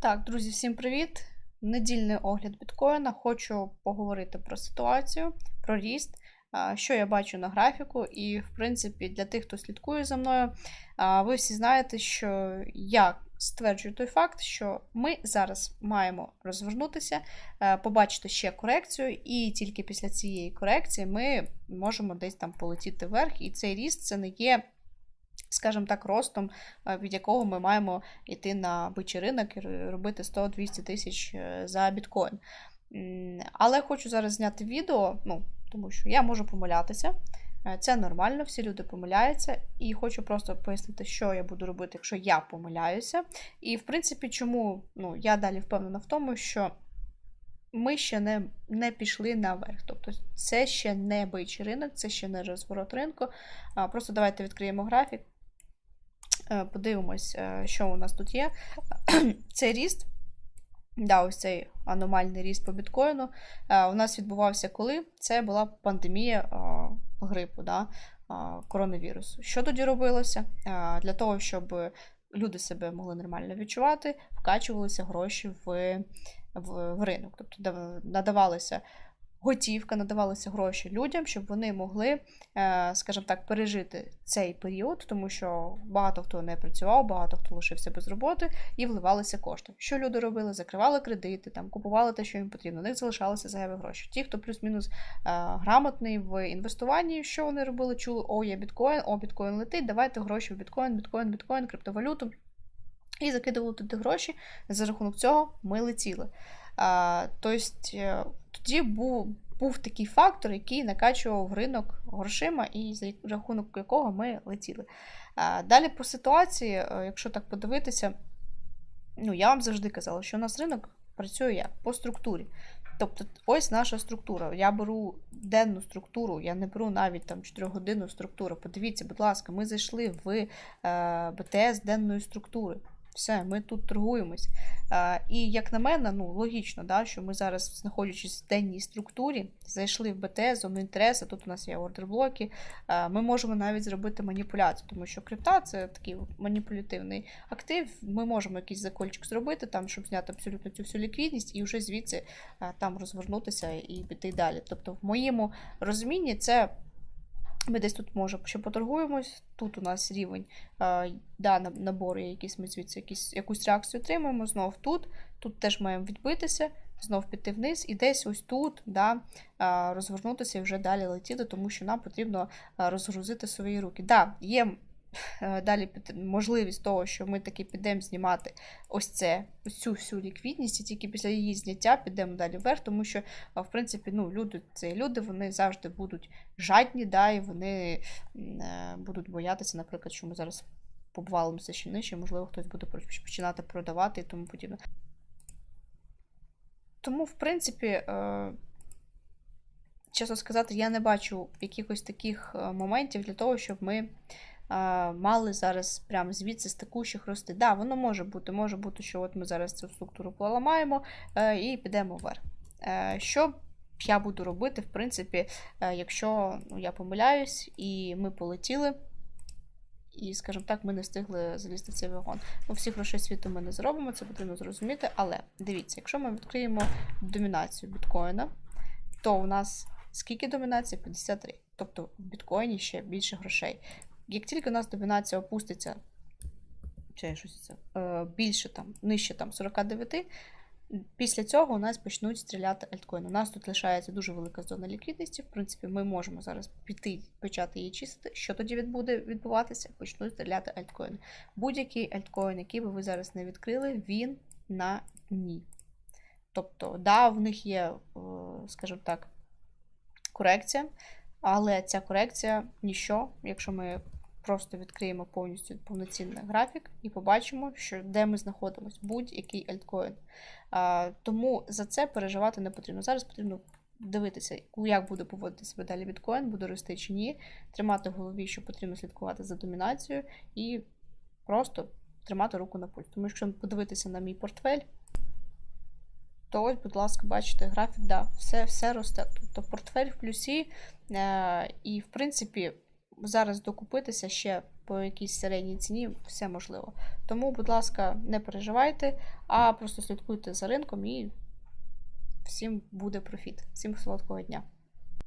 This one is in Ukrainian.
Так, друзі, всім привіт! Недільний огляд біткоїна. Хочу поговорити про ситуацію, про ріст, що я бачу на графіку. І, в принципі, для тих, хто слідкує за мною, ви всі знаєте, що я стверджую той факт, що ми зараз маємо розвернутися, е, побачити ще корекцію, і тільки після цієї корекції ми можемо десь там полетіти вверх. І цей ріст це не є скажімо так, ростом, е, від якого ми маємо йти на бичий ринок і робити 100-200 тисяч е, за біткоін. Але хочу зараз зняти відео, ну, тому що я можу помилятися. Е, це нормально, всі люди помиляються, і хочу просто пояснити, що я буду робити, якщо я помиляюся. І, в принципі, чому ну, я далі впевнена в тому, що ми ще не не пішли наверх. Тобто це ще не бичий ринок, це ще не розворот ринку. Просто давайте відкриємо графік. Е, подивимось, е, що у нас тут є. Цей ріст, да, ось цей аномальний ріст по біткоїну, е, у нас відбувався коли? Це була пандемія грипу, да, коронавірусу. Що тоді робилося? Для того, щоб люди себе могли нормально відчувати, вкачувалися гроші в, в, в ринок. Тобто надавалися готівка, надавалися гроші людям, щоб вони могли, е, скажімо так, пережити цей період, тому що багато хто не працював, багато хто лишився без роботи і вливалися кошти. Що люди робили? Закривали кредити, там купували те, що їм потрібно. У них залишалися зайві гроші. Ті, хто плюс-мінус е, грамотний в інвестуванні, що вони робили? Чули, о, є біткоін, о, біткоін летить, давайте гроші в біткоін, біткоін, біткоін, криптовалюту. І закидували туди гроші. За рахунок цього ми летіли. Тобто тоді був був такий фактор, який накачував ринок грошима, і за рахунок якого ми летіли. Далі по ситуації, е, якщо так подивитися, ну, я вам завжди казала, що у нас ринок працює як? По структурі. Тобто, ось наша структура. Я беру денну структуру, я не беру навіть там 4-годинну структуру. Подивіться, будь ласка, ми зайшли в е, БТС денної структури. Все, ми тут торгуємось. А, І як на мене, ну логічно, да, що ми зараз, знаходячись в денній структурі, зайшли в БТС, зону інтересу, тут у нас є ордерблоки, а, ми можемо навіть зробити маніпуляцію, тому що крипта це такий маніпулятивний актив. Ми можемо якийсь закольчик зробити, там, щоб зняти абсолютно цю всю ліквідність, і вже звідси а, там розвернутися і піти далі. Тобто, в моєму розумінні це. Ми десь тут може ще поторгуємось. Тут у нас рівень да, набору, якісь ми звідси якісь, якусь реакцію отримаємо. Знов тут. Тут теж маємо відбитися, знов піти вниз, і десь ось тут да, розвернутися і вже далі летіти, тому що нам потрібно розгрузити свої руки. Да, є далі можливість того, що ми таки підемо знімати ось це, ось цю всю ліквідність, і тільки після її зняття підемо далі вверх, тому що, в принципі, ну, люди, це люди, вони завжди будуть жадні, да, і вони е, будуть боятися, наприклад, що ми зараз побвалимося ще нижче, можливо, хтось буде починати продавати і тому подібне. Тому, в принципі, е, чесно сказати, я не бачу якихось таких моментів для того, щоб ми мали зараз прямо звідси з текущих рости. Да, воно може бути, може бути, що от ми зараз цю структуру поламаємо е, і підемо вверх. Е, що я буду робити, в принципі, е, якщо ну, я помиляюсь, і ми полетіли. І, скажімо так, ми не встигли залізти в цей вагон. Ну, всіх грошей світу ми не зробимо, це потрібно зрозуміти. Але дивіться, якщо ми відкриємо домінацію біткоїна, то у нас скільки домінації? 53. Тобто в біткоїні ще більше грошей. Як тільки у нас домінація опуститься чи щось це, е, більше там, нижче там 49, після цього у нас почнуть стріляти альткоїни. У нас тут лишається дуже велика зона ліквідності. В принципі, ми можемо зараз піти, почати її чистити. Що тоді буде відбуватися? Почнуть стріляти альткоїни. Будь-який альткоін, який би ви зараз не відкрили, він на ні. Тобто, да, в них є, е, скажімо так, корекція, але ця корекція ніщо, якщо ми просто відкриємо повністю повноцінний графік і побачимо, що де ми знаходимося, будь-який альткоін. А, Тому за це переживати не потрібно. Зараз потрібно дивитися, як буде поводити себе далі біткоін, буде рости чи ні, тримати в голові, що потрібно слідкувати за домінацією, і просто тримати руку на пульс. Тому якщо подивитися на мій портфель, то ось, будь ласка, бачите, графік, да, все все росте. Тобто портфель в плюсі, е, і, в принципі, зараз докупитися ще по якійсь середній ціні, все можливо. Тому, будь ласка, не переживайте, а просто слідкуйте за ринком і всім буде профіт. Всім солодкого дня!